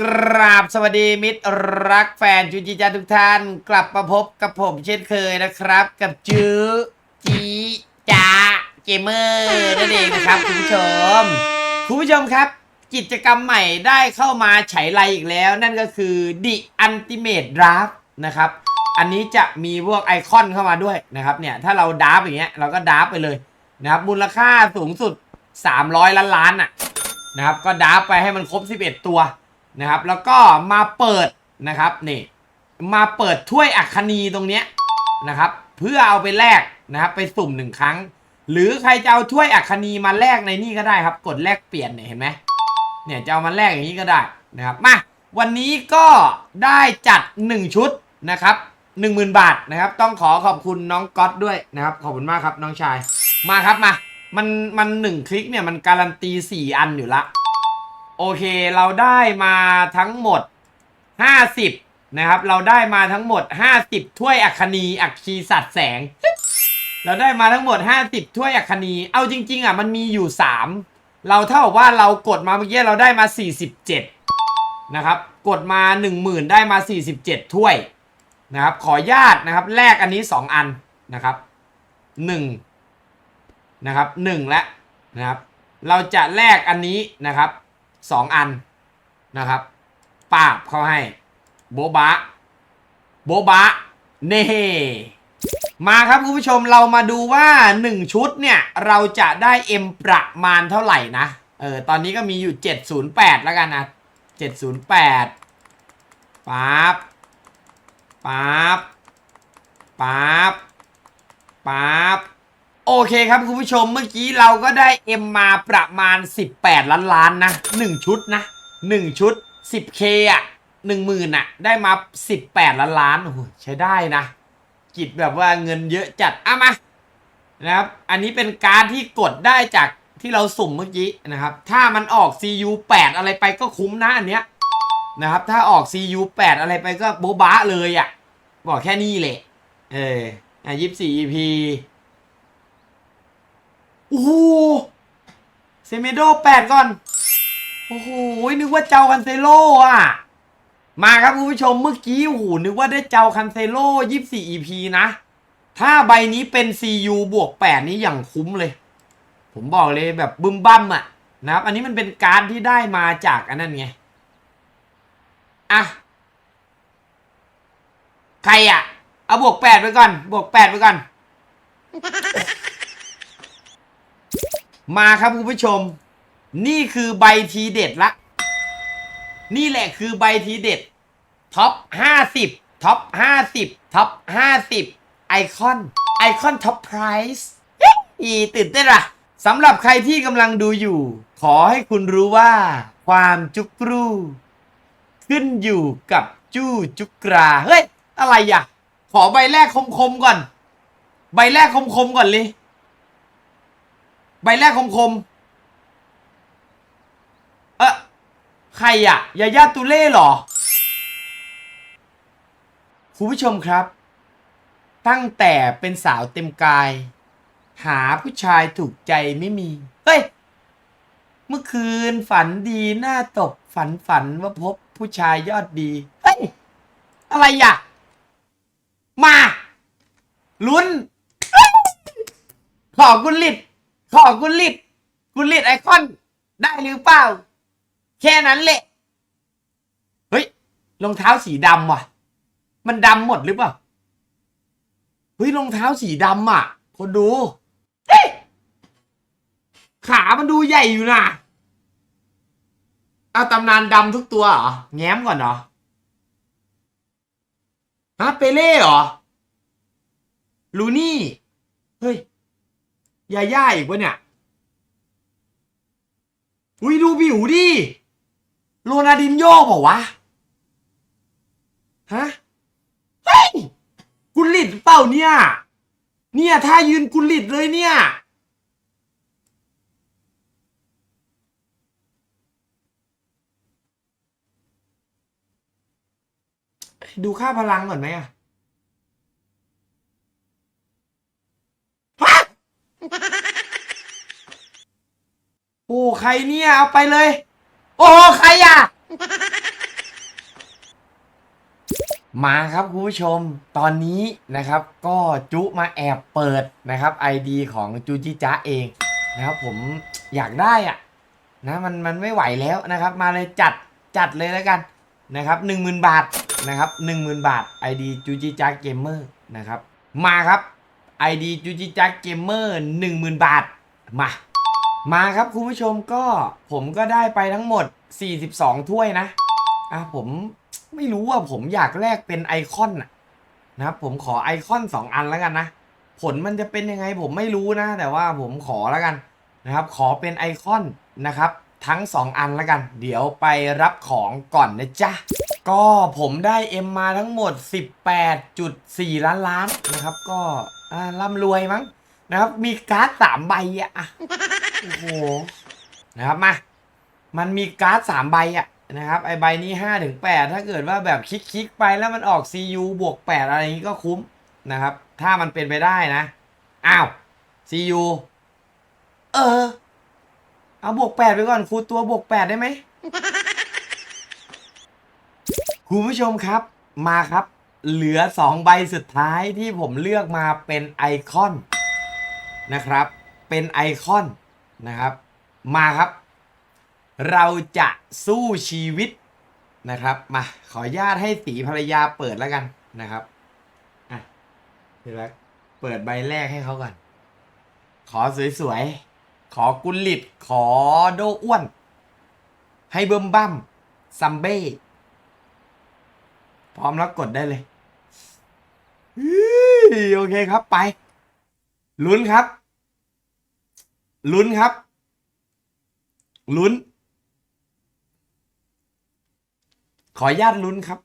กราบสวัสดีมิตรรักแฟนจูจีจันทุกท่าน กลับมาพบกับผมเช่นเคยนะครับ กับจื้อจีจาเกมเมอร์นั่นเองนะครับคุณผู้ชม คุณผู้ชมครับ กิจกรรมใหม่ได้เข้ามาฉายไลอีกแล้ว นั่นก็คือ The Ultimate Draft นะครับ อันนี้จะมีพวกไอคอนเข้ามาด้วยนะครับเนี่ยถ้าเราดราฟอย่างเงี้ยเราก็ดราฟไปเลยนะครับมูลค่าสูงสุด 300 ล้านล้านอะนะครับก็ดับไปให้มันครบ 11 ตัว นะครับ แล้วก็มาเปิดนะครับนี่มาเปิดถ้วยอัคคณีตรงเนี้ยนะครับ เพื่อเอาไปแลกนะครับ ไปสุ่มหนึ่งครั้ง หรือใครจะเอาถ้วยอัคคณีมาแลกในนี่ก็ได้ครับ กดแลกเปลี่ยนเนี่ยเห็นไหมเนี่ยจะเอามาแลกอย่างนี้ก็ได้นะครับมาวันนี้ก็ได้จัด 1 ชุดนะครับ10,000 บาทนะครับ ต้องขอขอบคุณน้องก๊อตด้วยนะครับ ขอบคุณมากครับน้องชายมาครับมา มันมันหนึ่งคลิกเนี่ยมันการันตีสี่อันอยู่ละ โอเคเราได้มาทั้งหมด 50 นะครับ เราได้มาทั้งหมด 50 ถ้วยอัคคณีอัคคีสัตว์แสง เราได้มาทั้งหมด 50 ถ้วยอัคคณีเอาจริง ๆอะมันมีอยู่ 3 เราเท่ากับว่าเรากดมาเมื่อกี้เราได้มา 47 นะครับ กดมา 10,000 ได้มา 47 ถ้วยนะครับ ขอญาตนะครับแลกอันนี้ 2 อันนะครับ1นะครับหนึ่งและนะครับ เราจะแลกอันนี้นะครับ สองอันนะครับปาบเขาให้ โบบะ โบบะ เน่มาครับคุณผู้ชมเรามาดูว่า 1 ชุดเนี่ย เราจะได้เอ็มประมาณเท่าไหร่นะ เออ ตอนนี้ก็มีอยู่ 708 แล้วกันนะ 708ปั๊บปั๊บปั๊บปั๊บ โอเคครับคุณผู้ชมเมื่อกี้เราก็ได้เอ็มมาประมาณ 18 ล้านล้านนะ 1 ชุดนะ 1 ชุด 10k อะ10,000อะ ได้มา 18 ล้านล้านโอ้โหใช้ได้นะ กิจแบบว่าเงินเยอะจัดอะมานะครับ อันนี้เป็นการที่กดได้จากที่เราสุ่มเมื่อกี้นะครับ ถ้ามันออก CU 8 อะไรไปก็คุ้มนะอันเนี้ยนะครับ ถ้าออก CU 8 อะไรไปก็โบ๊ะบ้าเลยอะ บอกแค่นี้แหละ เอออะ24 EP โอ้โหเซเมโดแปดก่อน โอ้โห นึกว่าเจ้าคันเซโลอะ มาครับคุณผู้ชมเมื่อกี้โอ้โหนึกว่าได้เจ้าคันเซโล24 EP นะ ถ้าใบนี้เป็น CU บวก8นี้อย่างคุ้มเลย ผมบอกเลยแบบบึมบั้มอะนะครับ อันนี้มันเป็นการดที่ได้มาจากอันนั้นไง อะ ใครอะ เอาบวก8ไปก่อน บวก8ไปก่อน มาครับคุณผู้ชม นี่คือใบทีเด็ดละ นี่แหละคือใบทีเด็ด ท็อป 50 ท็อป 50 ท็อป 50 ไอคอน ไอคอนท็อปไพรส์อีตื่นเต้นอะสำหรับใครที่กำลังดูอยู่ ขอให้คุณรู้ว่า ความจุกรู ขึ้นอยู่กับจู้จุกรา เฮ้ย อะไรอะ ขอใบแรกคมๆก่อน ใบแรกคมๆก่อนเลย ใบแรกคมคมเออใครอะยาย่าตุเล่หรอ คุณผู้ชมครับ ตั้งแต่เป็นสาวเต็มกาย หาผู้ชายถูกใจไม่มี เฮ้ย เมื่อคืนฝันดีหน้าตกฝันฝันว่าพบผู้ชายยอดดี เฮ้ย อะไรอะมา ลุ้น ขอกุลิต ขอกุลิตกุลิตไอคอน ได้หรือเปล่า แค่นั้นแหละ เฮ้ยรองเท้าสีดำว่ะ มันดำหมดหรือเปล่า เฮ้ยรองเท้าสีดำอะ คนดู เฮ้ย ขามันดูใหญ่อยู่นะเอาตำนานดำทุกตัวเหรอ แง้มก่อนเหรอฮะเปเล่เหรอ ลูนี่ เฮ้ย ยาย่าอีกวะเนี่ย อุ้ยดูผิวดิ โรนาดินโญ่บอกวะ ฮะ เฮ้ย กุลิตเปล่าเนี่ย เนี่ยถ้ายืนกุลิตเลยเนี่ย ดูค่าพลังก่อนไหมอะฮะ โอ้ใค รเนี่ยเอาไปเลย โอ้ใครอะ มาครับคุณผู้ชมตอนนี้นะครับ ก็จุมาแอบเปิดนะครับ ID ของจูจิจ้าเองนะครับผมอยากได้อะนะมันมันไม่ไหวแล้วนะครับ มาเลยจัดจัดเลยแล้วกันนะครับ10,000 บาทนะครับ10,000 บาท ID จูจิจ้าเกมเมอร์นะครับ มาครับ ID จูจิจ้าเกมเมอร์10,000 บาทมา มาครับคุณผู้ชมก็ผมก็ได้ไปทั้งหมด 42 ถ้วยนะ อะผมไม่รู้ว่าผมอยากแลกเป็นไอคอนนะครับผมขอไอคอน 2 อันแล้วกันนะ ผลมันจะเป็นยังไงผมไม่รู้นะ แต่ว่าผมขอแล้วกันนะครับ ขอเป็นไอคอนนะครับ ทั้ง 2 อันแล้วกัน เดี๋ยวไปรับของก่อนนะจ๊ะ ก็ผมได้เอ็มมาทั้งหมด 18.4 ล้านล้านนะครับ ก็อ่าร่ำรวยมั้งนะครับ มีการ์ดสามใบอะอะ โอ้โหนะครับมา มันมีการ์ดสามใบอะนะครับไอใบนี้ห้าถึงแปดถ้าเกิดว่าแบบคลิกๆไปแล้วมันออก CU บวกแปดอะไรอย่างนี้ก็คุ้มนะครับ ถ้ามันเป็นไปได้นะ อ้าว CU เออ เอาบวกแปดไปก่อนครูตัวบวกแปดได้ไหมคุณผู้ชมครับมาครับ เหลือสองใบสุดท้ายที่ผมเลือกมาเป็นไอคอนนะครับ เป็นไอคอน นะครับ มาครับ เราจะสู้ชีวิตนะครับ มาขออนุญาตให้สีภรรยาเปิดแล้วกันนะครับอะเดี๋ยวแล้วเปิดใบแรกให้เขาก่อน ขอสวยๆ ขอกุลิต ขอโดอ้วน ให้เบิ่มบั้มซัมเบ้พร้อมแล้วกดได้เลยโอเคครับไปลุ้นครับ ลุ้นครับ ลุ้น ขออนุญาตลุ้นครับ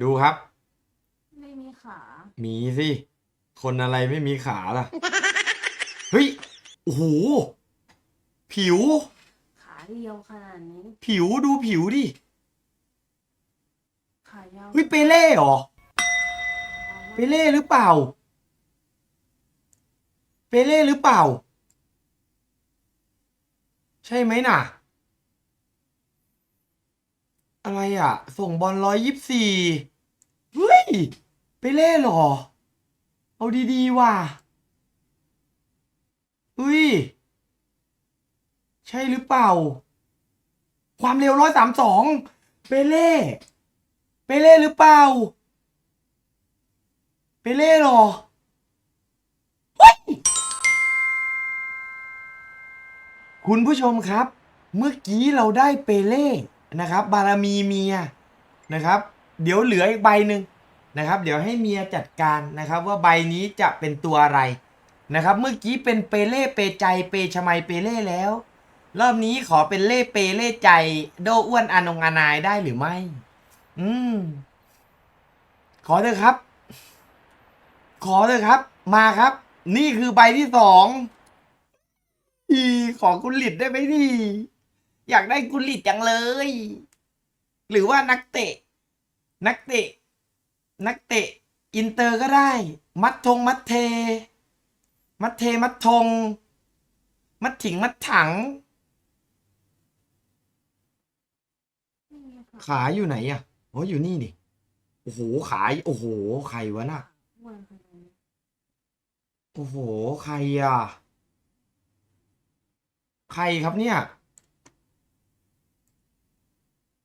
ดูครับ ไม่มีขามีสิ คนอะไรไม่มีขาล่ะ เฮ้ย โอ้โห ผิว ขาเรียวขนาดนี้ผิวดูผิวดิ ขายาวเฮ้ย เปเล่เหรอ เปเล่หรือเปล่า เปเล่หรือเปล่า ใช่ไหมน่ะ อะไรอะ ส่งบอลร้อยยี่สี่เฮ้ย เปเล่หรอ เอาดีๆว่ะเฮ้ย ใช่หรือเปล่า ความเร็วร้อยสามสองเปเล่ เปเล่หรือเปล่า เปเล่หรอเฮ้ย คุณผู้ชมครับ เมื่อกี้เราได้เปเล่นะครับ บารมีเมียนะครับ เดี๋ยวเหลืออีกใบหนึ่งนะครับ เดี๋ยวให้เมียจัดการนะครับ ว่าใบนี้จะเป็นตัวอะไรนะครับ เมื่อกี้เป็นเปเล่เปใจเปชมัยเปเล่แล้ว รอบนี้ขอเป็นเล่เปเล่ใจ โดอ้วนอานงอานายได้หรือไม่ อืม ขอเถอะครับ ขอเถอะครับ มาครับ นี่คือใบที่สอง อีขอกุลิตได้ไหมนี่อยากได้กุลิตจังเลย หรือว่านักเตะ นักเตะ นักเตะ อินเตอร์ก็ได้ มัดทงมัดเท มัดเทมัดทง มัดถิงมัดถัง ขาอยู่ไหนอะอ๋ออยู่นี่ดิโอ้โหขายโอ้โห ใครวะน่ะ โอ้โห ใครอะ ใครครับเนี่ย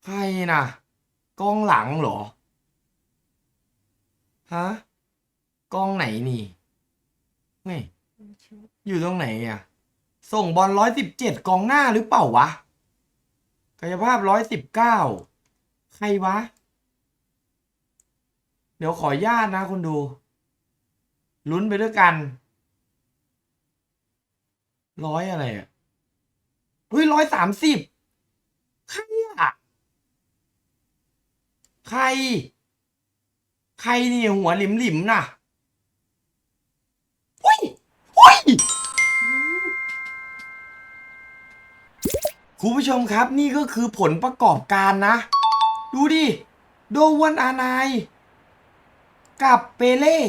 ใครนะกล้องหลังเหรอ ฮะกล้องไหนนี่ไม่อยู่ตรงไหนอะ ส่งบอลร้อยสิบเจ็ดกองหน้าหรือเปล่าวะ กายภาพร้อยสิบเก้าใครวะ เดี๋ยวขอญาตนะคนดู ลุ้นไปด้วยกัน ร้อยอะไรอะ เฮ้ยร้อยสามสิบใครอะใคร ใครนี่หัวหลิมหลิมน่ะเฮ้ยเฮ้ยคุณผู้ชมครับนี่ก็คือผลประกอบการนะ ดูดิ โดวันอานาย กับเปเล่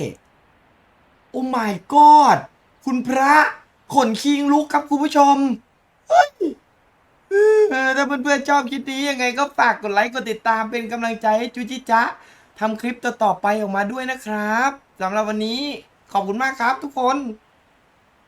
โอ้ my god คุณพระขนคิงลุกครับคุณผู้ชม ถ้าเพื่อนๆชอบคลิปนี้ยังไงก็ฝากกดไลค์กดติดตามเป็นกำลังใจให้จุจิจ๊ะทำคลิปต่อๆไปออกมาด้วยนะครับสำหรับวันนี้ขอบคุณมากครับทุกคน